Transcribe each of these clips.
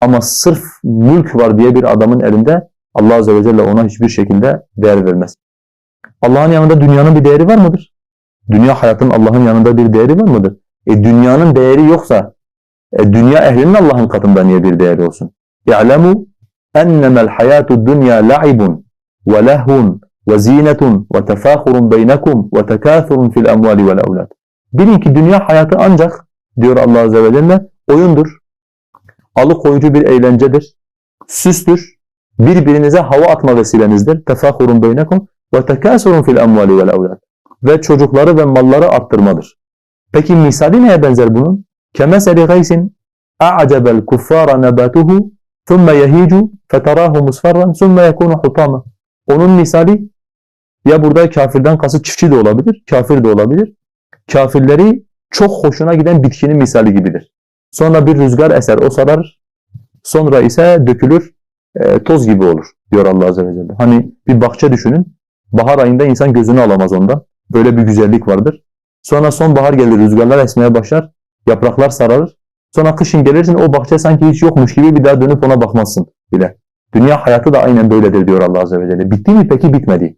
Ama sırf mülk var diye bir adamın elinde Allah Azze ve Celle ona hiçbir şekilde değer vermez. Allah'ın yanında dünyanın bir değeri var mıdır? Dünya hayatın Allah'ın yanında bir değeri var mıdır? E dünyanın değeri yoksa e, dünya ehlinin Allah'ın katında niye bir değeri olsun? Ve lehvun ve zinetun ve tefâhurun beynekum ve tekâthurun fil emvâli vel evlâd. Bilin ki dünya hayatı ancak diyor Allah Azze ve Celle oyundur, alıkoyucu bir eğlencedir, süstür, birbirinize hava atma vesilenizdir. Tefâhurun beynekum ve tekâsurun fil emvâli vel evlâd. Ve çocukları ve malları arttırmadır. Peki misali neye benzer bunun? Kemeseli gaysin a'cebel kuffara nebatuhu thumma yehicu feterahu musfarran thumma yekunu hutama. Onun misali ya burada kafirden kasıt çiftçi de olabilir, kafir de olabilir. Kafirleri çok hoşuna giden bitkinin misali gibidir. Sonra bir rüzgar eser, o sararır. Sonra ise dökülür, e, toz gibi olur diyor Allah Azze ve Celle. Hani bir bahçe düşünün, bahar ayında insan gözünü alamaz ondan. Böyle bir güzellik vardır. Sonra sonbahar gelir, rüzgarlar esmeye başlar, yapraklar sararır. Sonra kışın gelirsin, o bahçe sanki hiç yokmuş gibi bir daha dönüp ona bakmazsın bile. Dünya hayatı da aynen böyledir diyor Allah Azze ve Celle. Bitti mi peki? Bitmedi.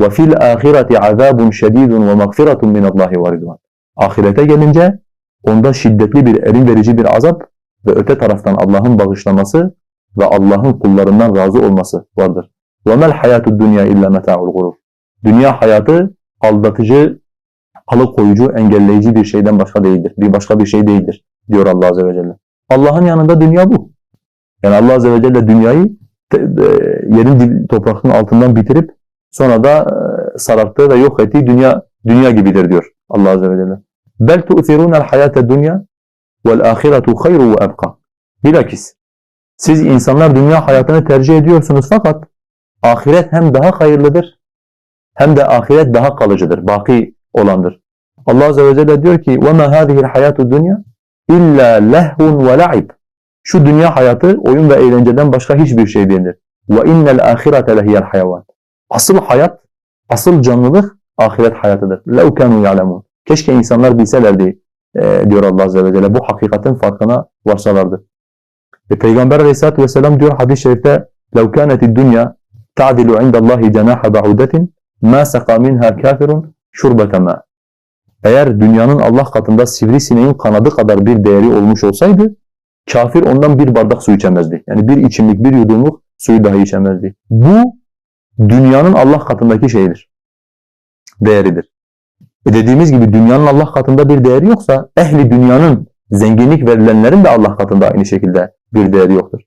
وَفِي الْآخِرَةِ عَذَابٌ شَد۪يدٌ وَمَغْفِرَةٌ مِنَ اللّٰهِ وَرِضْوَانٌ Ahirete gelince onda şiddetli bir, erin verici bir azap ve öte taraftan Allah'ın bağışlaması ve Allah'ın kullarından razı olması vardır. وَمَا الْحَيَاتُ الدُّنْيَا اِلَّا مَتَاعُ الْغُرُورِ Dünya hayatı aldatıcı, alıkoyucu, engelleyici bir şeyden başka değildir. Bir başka bir şey değildir diyor Allah Azze ve Celle. Allah'ın yanında dünya bu. Yani Allah Azze ve Celle dünyayı te- de- yerin dib- toprağın altından bitirip sonra da e, sararttığı ve yok ettiği dünya dünya gibidir diyor Allah Azze ve Celle. Bel tu'thirûnel hayâte dünya vel âhiretu hayru ve ebqa. Bilakis siz insanlar dünya hayatını tercih ediyorsunuz fakat ahiret hem daha hayırlıdır hem de ahiret daha kalıcıdır, baki olandır. Allah Azze ve Celle diyor ki وَمَا هَذِهِ الْحَيَاتُ الدُّنْيَا اِلَّا لَهْوٌ وَلَعِبٌ Şu dünya hayatı oyun ve eğlenceden başka hiçbir şey değildir. وَاِنَّ الْآخِرَةَ لَهِيَ الْحَيَوَانِ Asıl hayat, asıl canlılık ahiret hayatıdır. لَوْ كَانُوا يَعْلَمُونَ Keşke insanlar bilselerdi e, diyor Allah Azze ve Celle. Bu hakikatin farkına varsalardı. Ve Peygamber Aleyhisselatü Vesselam diyor hadis-i şerifte لَوْ كَانَتِ الدُّنْيا تَعْدِلُ عِنْدَ اللّٰهِ جَنَاحَ بَعُودَةٍ مَا سَقَى مِنْهَا كَافِرٌ شُرْبَةَ مَا Eğer dünyanın Allah katında sivrisineğin kanadı kadar bir değeri olmuş olsaydı, kafir ondan bir bardak su içemezdi. Yani bir içimlik, bir yudumluk suyu dahi içemezdi. Bu dünyanın Allah katındaki şeyidir, değeridir. E dediğimiz gibi dünyanın Allah katında bir değeri yoksa, ehli dünyanın zenginlik verilenlerin de Allah katında aynı şekilde bir değeri yoktur.